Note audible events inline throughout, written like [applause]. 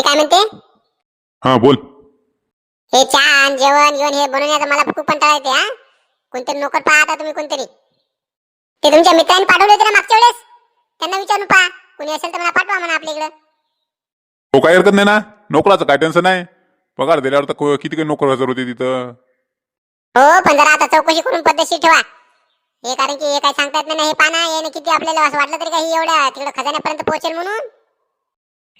मी काय म्हणते? हा बोल. हे चहा आणि जेवण जेवण हे बनवण्याचा मला खूप कंटाळा येते हा. कोणतरी नोकर पहा आता तुम्ही कोणतरी. ते तुमच्या मित्रांनी पाठवले होते ना मागच्या वेळेस? त्यांना विचारून पहा. कोणी असेल तर मला पाठवा म्हणा आपल्या इकडं. हो काही हरकत नाही ना. नोकराचं काय टेन्शन नाही. पगार दिल्यावर तर को- किती काही नोकर हजर होते तिथं. हो पण जरा आता चौकशी करून पद्धतशीर ठेवा. हे कारण की हे काय सांगता येत नाही ना, हे पाना याने किती आपल्याला असं वाटलं तरी काही एवढ्या तिकडे खजान्यापर्यंत पोहोचेल म्हणून.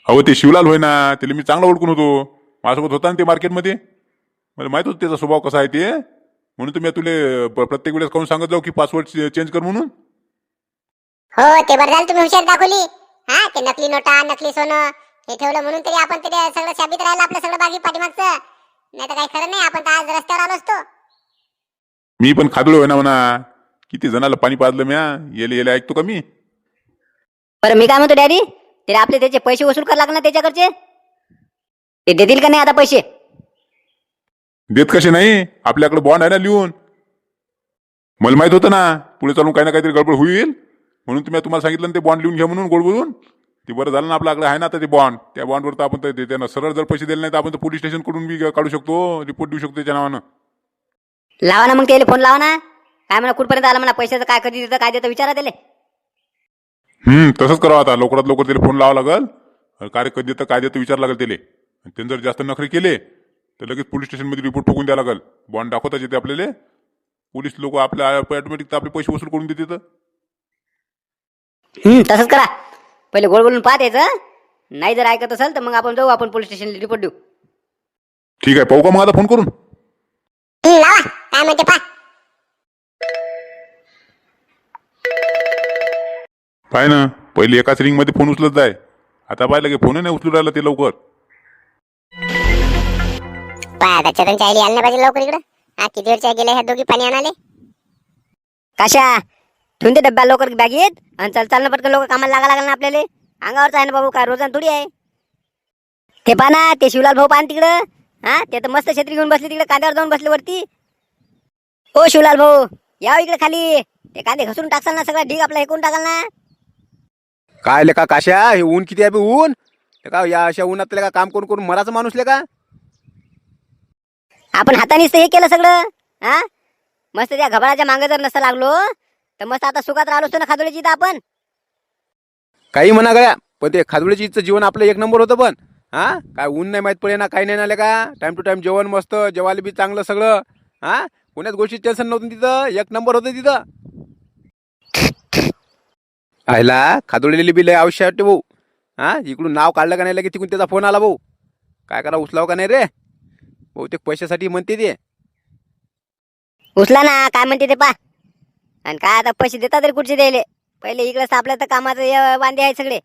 अहो ते शिवलाल होय ना त्याला मी चांगला ओळखून होतो. माझ्यासोबत होता ना ते मार्केटमध्ये? मला माहीत होतं त्याचा स्वभाव कसा आहे ते. म्हणून तुम्ही तुले प- प्रत्येक वेळेस काहून सांगत जाऊ की पासवर्ड चेंज कर म्हणून? हो ते बरं झालं तुम्ही हुशार दाखवली. हा ते नकली नोटा नकली सोनं हे ठेवलं म्हणून तरी आपण तरी सगळं शाबीत राहिलं आपलं सगळं बाकी पाठीमागचं. नाही तर काही खरं नाही आपण तर आज रस्त्यावर आलो असतो. मी पण खादुळे होय ना म्हणा. किती जणाला पाणी पाजलं म्या? येले येले ऐकतो का मी? बरं मी काय म्हणतो डॅडी? ते आपले त्याचे पैसे वसूल करा लागणार त्याच्याकडचे? ते देतील का नाही आता पैसे? देत कसे नाही? आपल्याकडे बॉन्ड आहे ना लिहून. मला माहीत होतं ना पुढे चालून काही ना काहीतरी गडबड होईल. म्हणून तुम्ही तुम्हाला सांगितलं ना ते बॉन्ड लिहून घ्या म्हणून गोड बोलून. ते बरं झालं ना आपल्याकडे आहे ना आता ते बॉन्ड त्या बॉन्डवर तर आपण तर ते- त्यांना सरळ जर पैसे दिले नाही तर आपण पोलीस स्टेशनकडून बी काढू शकतो. रिपोर्ट देऊ शकतो त्याच्या नावानं. लावा ना मग त्याला फोन लावा ना. काय म्हणा कुठपर्यंत आला म्हणा? पैशाचं काय कधी देतं काय देतं विचारा त्याला. हम्म तसंच करावं आता. लवकरात लवकर त्याला फोन लावा लागल. अरे काय कधी देतं काय देतं विचार लागेल त्याला. आणि त्यांनी जर जास्त नखरे केले तर लगेच पोलीस स्टेशनमध्ये रिपोर्ट ठोकून द्यावं लागेल. बॉन्ड दाखवताच येते आपल्याला. पोलीस लोक आपल्या ऑटोमॅटिक आपले पैसे वसूल करून देते तर हम्म तसंच करा. पहिले गोड बोलून पाहत यायचं नाही जर ऐकत असेल तर मग आपण जाऊ आपण पोलीस स्टेशनला रिपोर्ट देऊ. ठीक आहे पाहू का मग आता फोन करून? हं, लावा. काय म्हणते पा पाय ना पहिले एकाच रिंगमध्ये फोन उचलत जाय. आता पाहिलं की फोन नाही उचलू राहिला ते लवकर. पाय आता चरण चायली आलं नाही पाहिजे लवकर इकडं. हा किती वेळच्या गेल्या ह्या दोघी पाणी आणाले? कशा? ठेवून दे डब्या लवकर बॅगेत आणि चल चाल ना पटकन लोक कामाला लागा लागला ना आपल्याला. अंगावरच आहे ना बाबू काय रोजान थोडी आहे. ते पहा ना ते शिवलाल भाऊ पाहा ना तिकडं. हा ते तर मस्त छत्री घेऊन बसले तिकडे कांद्यावर जाऊन बसले वरती. ओ शिवलाल भाऊ या हो इकडे खाली. ते कांदे घसरून टाकसाल ना सगळा ढीग आपला हेकून टाकाल ना. काय लेका काशा हे ऊन किती आहे बे ऊन? लेका या अशा उन्हात लेका काम करून करून मराचं माणूस लेका? आपण हातानेच तर हे केलं सगळं हा? मस्त त्या घबराच्या मागे जर नसतं लागलो तर मस्त आता सुखात राहिलो असतो ना खादोळीची इथं आपण. काही म्हणा गळ्या पण ते खादुळेची इथचं जीवन आपलं एक नंबर होतं पण हा? काय ऊन नाही माहीत पडे ना काही नाही ना लेका? टाइम टू टाइम जेवण मस्त जेवायला बी चांगलं सगळं हा? कोण्याच गोष्टी टेन्शन नव्हतं तिथं एक नंबर होतं तिथं. आयला खादुळलेली बी लय आवश्यक वाटते भाऊ. हा इकडून नाव काढलं का नाही लगे तिकडून त्याचा फोन आला भाऊ. काय करा उचलाव का नाही रे? बहुतेक पैशासाठी म्हणते ते. उचला ना काय म्हणते ते पा. आणि काय आता पैसे देतात तरी कुठचे द्यायले? पहिले इकडे आपल्या तर कामाचं वांदे आहेत सगळे.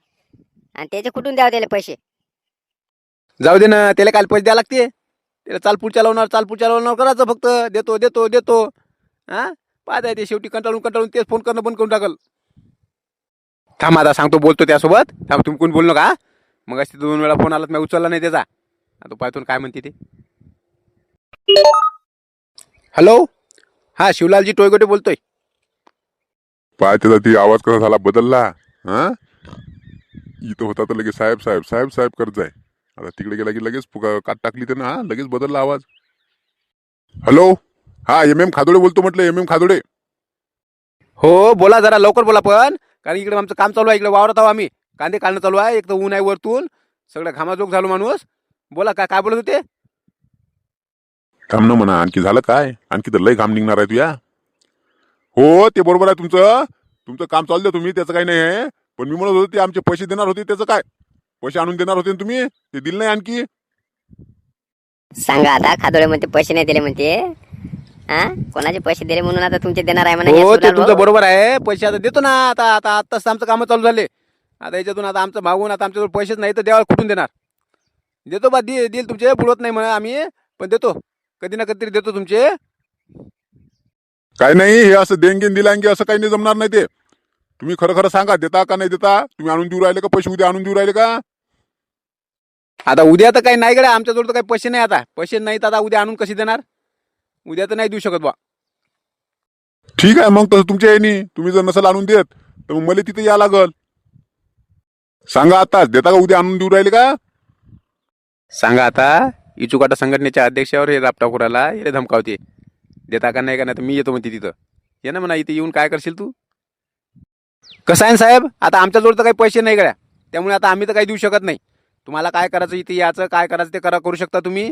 आणि त्याचे कुठून द्यावं त्याला पैसे? जाऊ दे ना त्याला काल पैसे द्यावं लागते. त्याला चालपूर चालवणार चालपूर चालवणार करायचं फक्त. देतो देतो देतो. हा? पाहत आहे ते शेवटी कंटाळून कंटाळून तेच फोन करणं बंद करून टाकल. थांब आता सांगतो बोलतो त्यासोबत. थांब तुम्ही कोण बोललो का मग अशी दोन वेळा फोन आला मी उचलला नाही त्याचा. आता पाहतो काय म्हणते ते. हॅलो हा शिवलालजी टोयगोटे बोलतोय. पाय त्याचा ती आवाज कसा झाला बदलला हा? इथं होता तर लगेच साहेब साहेब साहेब साहेब करत जाय. आता तिकडे गेला की लगेच काट टाकली त्यानं हा? लगेच बदलला आवाज. हॅलो हा एम एम खादोडे बोलतो म्हटलं एम एम खादोडे. हो बोला जरा लवकर बोला पण. कारण इकडे आमचं काम चालू आहे इकडे वावरत आहो आम्ही. कांदे काढणं चालू आहे एक तर ऊन आहे वरतून. सगळं घामाजोग झालो माणूस. बोला काय काय बोलत होते? ना म्हणा आणखी झालं काय? आणखी तर लय घाम निघणार आहे तुया. हो ते बरोबर आहे तुमचं. तुमचं काम चालू द्या तुम्ही त्याचं काही नाही आहे. पण मी म्हणत होतो ते आमचे पैसे देणार होते त्याचं काय? पैसे आणून देणार होते ना तुम्ही? ते दिले नाही आणखी. सांगा आता खादोळे म्हणते पैसे नाही दिले म्हणते. हा? कोणाचे पैसे दिले म्हणून आता तुमचे देणार आहे म्हणा हे ते तुमचं. बरोबर आहे. पैसे आता देतो ना. आता आता आत्ताच आमचं कामं चालू झाले. आता याच्यातून आता आमचं मागून आता आमच्याजवळ पैसेच नाही तर देवाला कुठून देणार? देतो बा दे देईल तुमचे बुडवत नाही म्हणा आम्ही पण देतो. कधी ना कधीतरी देतो तुमचे. काय नाही हे असं देणगे दिलांगे असं काही नाही जमणार नाही ते. तुम्ही खरं खरं सांगा देता का नाही देता? तुम्ही आणून देऊ राहिले का? पैसे उद्या आणून देऊ राहिले का? आता उद्या तर काही नाही गड्या. आमच्याजवळ तर काही पैसे नाही आता. पैसे नाहीत आता उद्या आणून कसे देणार? उद्या तर नाही देऊ शकत बा. ठीक आहे मग तसं तुमच्या येणी तुम्ही जर नसेल आणून देत तर मग मला तिथे या लागल. सांगा आताच देता का उद्या आणून देऊ राहिले का? सांगा आता इचुकाटा संघटनेच्या अध्यक्षावर हे राब टाकूराला हे धमकावते. देता का नाही का नाही तर मी येतो म्हणते तिथं. ये ना म्हणा इथे येऊन काय करशील तू? कसं आहे ना साहेब? आता आमच्याजवळ तर काही पैसे नाही गड्या. त्यामुळे आता आम्ही तर काही देऊ शकत नाही. तुम्हाला काय करायचं इथे याचं काय करायचं ते करा करू शकता तुम्ही.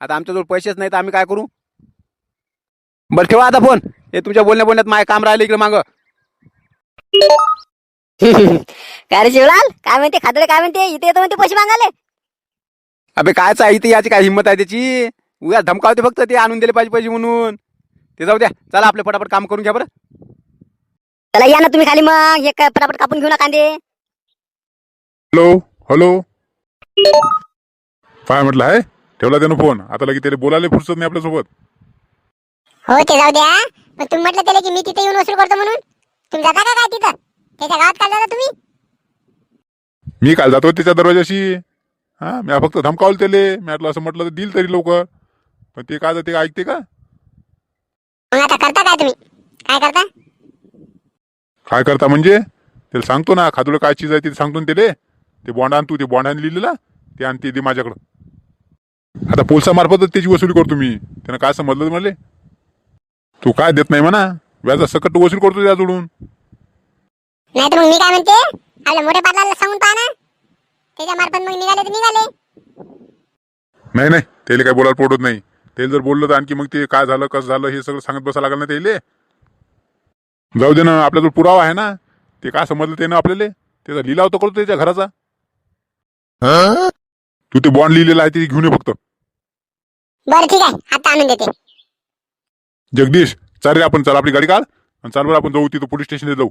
आता आमच्याजवळ पैसेच नाही तर आम्ही काय करू? बरं ठेवा आता फोन. हे तुमच्या बोलण्या बोलण्यात माय काम राहिलं इकडे मागं. [laughs] काय रे शिवलाल? काय म्हणते? खादडे काय म्हणते? इथे येतो म्हणते पैसे मागायले? अबे कायच आहे इथे याची काय हिंमत आहे त्याची? उद्या धमकावते फक्त ते आणून दिले पाहिजे पाहिजे म्हणून. ते जाऊ द्या चला आपले फटाफट काम करून घ्या बरं. चला या ना तुम्ही खाली मग. हे काय पटापट कापून घेऊ ना कांदे. Hello hello. काय म्हटलं आहे? ठेवला त्यानं फोन. आता लगे त्याला बोलायला फुरसत नाही आपल्यासोबत. हो ते जाऊ द्या. पण तुम्ही म्हटलं त्याला की मी तिथे येऊन वसूल करतो म्हणून. तुम्ही जाता का काय तिथं? त्याच्या गावात काय जाता तुम्ही? मी काल जातो त्याच्या दरवाजाशी. हा मी फक्त धमकावलं त्याले. मी म्हटलं असं म्हटलं तर दिल तरी लवकर पण ते काय ते ऐकते का? मग आता करता काय तुम्ही? काय करता? काय करता म्हणजे? त्याला सांगतो ना खादुळं काय चीज आहे ते सांगतो ना त्याले. ते बॉन्ड आण तू ते बॉन्ड आण लिहिलेला. ते आण ते माझ्याकडं. आता पोलसामार्फतच त्याची वसुली करतो मी. त्यानं काय समजलं मला? तू काय देत नाही म्हणा. व्याजा सकट वसूल करतो त्याजवळून नाही तर मग मी काय म्हणते? आपल्या मोठ्या पाटलाला सांगून पहा ना. त्याच्या मार्फत मग निघाले तर निघाले. नाही नाही. त्याला काय बोलायला पडत नाही. त्याला जर बोललं तर आणखी मग ते काय झालं कसं झालं हे सगळं सांगत बसायला लागलं ना त्याले. जाऊ दे ना आपल्याजवळ पुरावा आहे ना ते काय समजलं त्यानं आपल्याला? त्याचा लिलाव तर करतो त्याच्या घराचा. तू ते बॉन्ड लिहिलेला आहे ते घेऊन ये फक्त. बरं ठीक आहे. आता आणून देते. जगदीश चाल रे आपण चल आपली गाडी काढ. आणि चाल बरं आपण जाऊ तिथं पोलीस स्टेशनला जाऊ.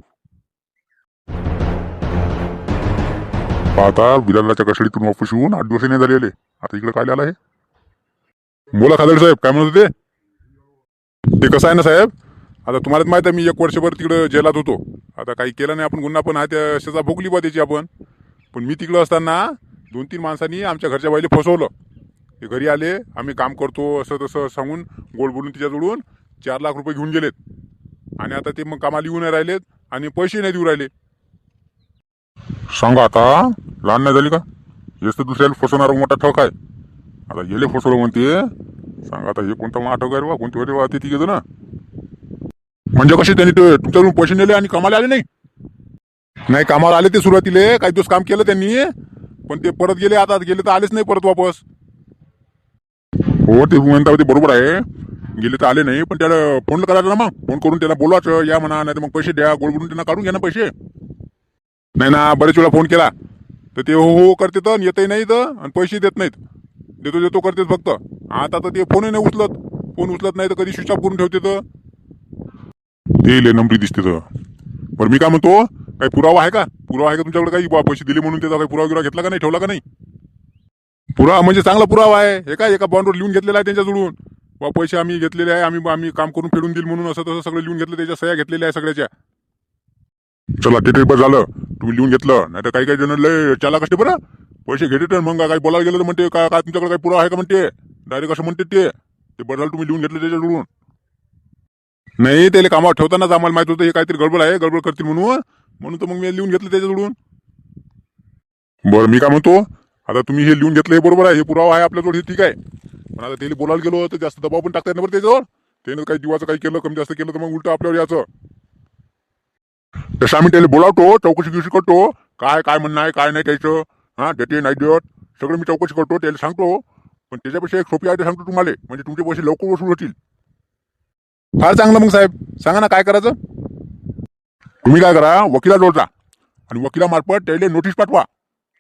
आता बिलालाच्या कस्टडीतून वापस येऊन आठ दिवस नाही झालेले. आता इकडे काय आलं आहे? बोला खादड साहेब काय म्हणत होते? ते कसं आहे ना साहेब? आता तुम्हाला माहीत आहे मी एक वर्षभर तिकडं जेलात होतो. आता काही केलं नाही आपण गुन्हा पण आहे त्या सजा भोगली बा त्याची आपण. पण मी तिकडं असताना दोन तीन माणसांनी आमच्या घरच्या बाईला फसवलं. ते घरी आले आम्ही काम करतो असं तसं सांगून गोड बोलून तिच्याजवळून चार लाख रुपये घेऊन गेलेत. आणि आता ते मग कामाला येऊन नाही राहिलेत आणि पैसे नाही देऊ राहिले. सांगा आता लहान नाही झाली का? हेच तर दुसऱ्याला फसवणारा मोठा ठक आहे. आता गेले फसवलं म्हणते. सांगा आता हे कोणता मोठा ठक आहे रे बा कोणती वाटे वाहते ती ना म्हणजे कसे त्यांनी ते तुमच्याकडून पैसे नेले आणि कामाला आले नाही? नाही कामाला आले ते सुरुवातीले. काही दिवस काम केलं त्यांनी. पण ते परत गेले आता गेले तर आलेच नाही परत वापस. हो ते म्हणता ते बरोबर आहे. गेले तर आले नाही पण त्याला फोन करायचा ना मग. फोन करून त्याला बोलवायचं या म्हणा नाही तर मग पैसे द्या गोड करून त्यांना काढून घ्या ना पैसे. नाही ना बरेच वेळा फोन केला. तर ते हो हो करते तर येतही नाही तर आणि पैसे देत नाहीत. देतो देतो करतेत फक्त. आता तर ते फोनही नाही उचलत. फोन उचलत नाही तर कधी स्विच ऑफ करून ठेवते तर ते लय नंबरी दिसते तर बरं मी काय म्हणतो काही पुरावा आहे का? पुरावा आहे का तुमच्याकडे काही? बा पैसे दिले म्हणून त्याचा काही पुरावा गिरावा घेतला का नाही ठेवला का नाही? पुरावा म्हणजे चांगला पुरावा आहे. हे काय एका बॉन्डवर लिहून घेतलेला आहे त्यांच्याजवळून. बा पैसे आम्ही घेतलेले आहे आम्ही आम्ही काम करून फेडून देईल म्हणून असं तसं सगळं लिहून घेतलं त्याच्या सह्या घेतलेल्या आहे सगळ्याच्या. चला ते बरं झालं. तुम्ही लिहून घेतलं. नाही तर काही काही जण लय चाला कसे बरं. पैसे घेते तर मग काही बोलायला गेलं तर म्हणते काय काय तुमच्याकडे काही पुरा आहे का म्हणते? डायरेक्ट असं म्हणते ते. ते बरं झालं तुम्ही लिहून घेतलं त्याच्याकडून. नाही त्याला कामावर ठेवतानाच आम्हाला माहीत होतं हे काहीतरी गडबड आहे गडबड करतील म्हणून. म्हणून तर मग मी लिहून घेतलं त्याच्याजवळून बरं मी काय म्हणतो? आता तुम्ही हे लिहून घेतलं हे बरोबर आहे हे पुरावा आहे आपल्याजवळ हे ठीक आहे. पण आता त्याला बोलायला गेलो तर जास्त दबाव पण टाकता येत नाही बरं त्याच्यावर. त्यानं काही जीवाचं काही केलं कमी जास्त केलं तर मग उलट आपल्यावर याचं तसं आम्ही त्याला बोलावतो चौकशी गिवशी करतो. काय काय म्हणणं आहे काय नाही त्याचं. हां देते नाही देत. सगळं मी चौकशी करतो त्याला सांगतो. पण त्याच्यापेक्षा एक सोपी आयडिया सांगतो तुम्हाला. म्हणजे तुमचे पैसे लवकर वसूल होतील. फार चांगलं मग साहेब. सांगा ना काय करायचं? तुम्ही काय करा वकिला जोडता आणि वकिलामार्फत त्याला नोटीस पाठवा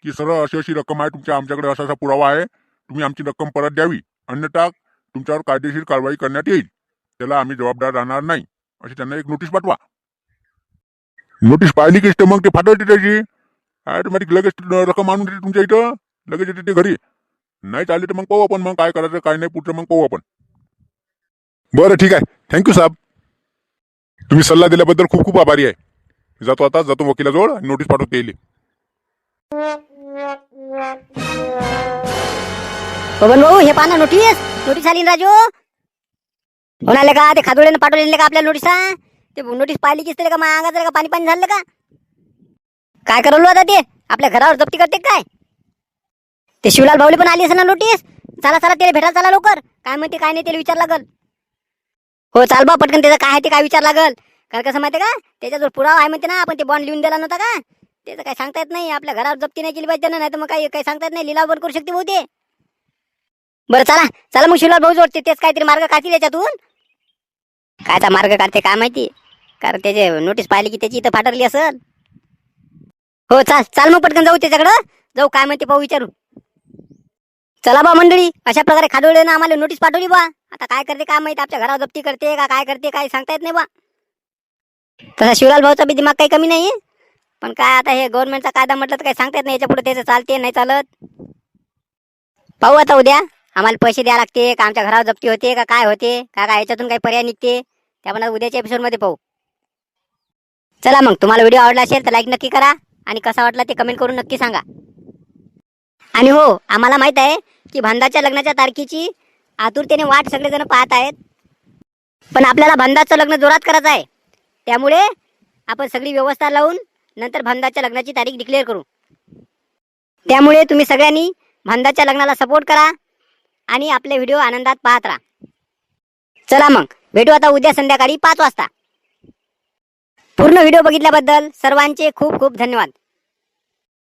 की सर अशी अशी रक्कम आहे तुमच्या आमच्याकडे असा असा पुरावा आहे. तुम्ही आमची रक्कम परत द्यावी. अन्यथा तुमच्यावर कायदेशीर कारवाई करण्यात येईल. त्याला आम्ही जबाबदार राहणार नाही अशी त्यांना एक नोटीस पाठवा. नोटीस पाहिली की मग ते फाटवते त्याची. ऑटोमॅटिक लगेच रक्कम आणून देते तुमच्या इथं. लगेच येते ते घरी. नाही चालले तर मग पाहू आपण. मग काय करायचं काय नाही पुढचं मग पाहू आपण. बरं ठीक आहे. थँक्यू साहेब. तुम्ही सल्ला दिल्याबद्दल खूप खूप आभारी आहे. जातो आता जातो वकिलाजवळ आणि नोटीस पाठवते येईल. बबन भाऊ हे पाना नोटीस नोटीस आली ना राजू? म्हणाले का ते खादोड्यानं पाठवलेले का आपल्या नोटीसा ते नोटीस पाहिली की का मग का पाणी पाणी झालं का? काय करलो आता ते? आपल्या घरावर जप्ती करते काय? ते शिवलाल भाऊले पण आली असेल ना नोटीस? चला चला त्याला भेटायला चला लवकर. काय म्हणते काय नाही त्याला विचार लागल. हो चाल बा पटकन त्याचं काय आहे ते काय विचार लागल. कारण कसं माहिती का त्याच्याजवळ पुरावा आहे म्हणते ना आपण ते बॉन्ड लिहून दिला नव्हता का? त्याचं काय सांगता येत नाही आपल्या घरावर जप्ती नाही केली पाहिजे नाही तर मग काही काही सांगता येत नाही लिलाव बंद करू शकते बहुते बरं चला. चला मग शिवलाल भाऊ जोडते. तेच काहीतरी मार्ग काढतील याच्यातून. कायचा मार्ग काढते काय माहिती? कारण त्याचे नोटीस पाहिली की त्याची इथं फाटरली असेल. हो चाल चाल मग पटकन जाऊ त्याच्याकडं. जाऊ काय म्हणते पाहू विचारू चला बा मंडळी अशा प्रकारे खादोळेनं आम्हाला नोटीस पाठवली बा. आता काय करते काय माहिती? आपल्या घरावर जप्ती करते का काय करते काय सांगता येत नाही बा. तसा शिवलाल भाऊचा बी दिमाग काही कमी नाही. पण काय आता हे गव्हर्नमेंटचा कायदा म्हटलं तर काही सांगता येत नाही. याच्यापुढे त्याचं चालते नाही चालत. पाहू आता उद्या. आम्हाला पैसे द्यावे लागते का आमच्या घरावर जप्ती होते का काय होते का काय याच्यातून काही पर्याय निघते ते आपण उद्याच्या एपिसोडमध्ये पाहू. चला मग तुम्हाला व्हिडिओ आवडला असेल तर लाईक नक्की करा आणि कसा वाटला ते कमेंट करून नक्की सांगा. आणि हो आम्हाला माहीत आहे की भंदाच्या लग्नाच्या तारखेची आतुरतेने वाट सगळेजण पाहत आहेत. पण आपल्याला भंदाचं लग्न जोरात करायचं आहे. त्यामुळे आपण सगळी व्यवस्था लावून नंतर भंदाच्या लग्नाची तारीख डिक्लेअर करू. त्यामुळे तुम्ही सगळ्यांनी भंदाच्या लग्नाला सपोर्ट करा. आणि आपले व्हिडिओ आनंदात पाहत राहा. चला मग भेटू आता उद्या संध्याकाळी पाच वाजता. पूर्ण व्हिडिओ बघितल्याबद्दल सर्वांचे खूप खूप धन्यवाद.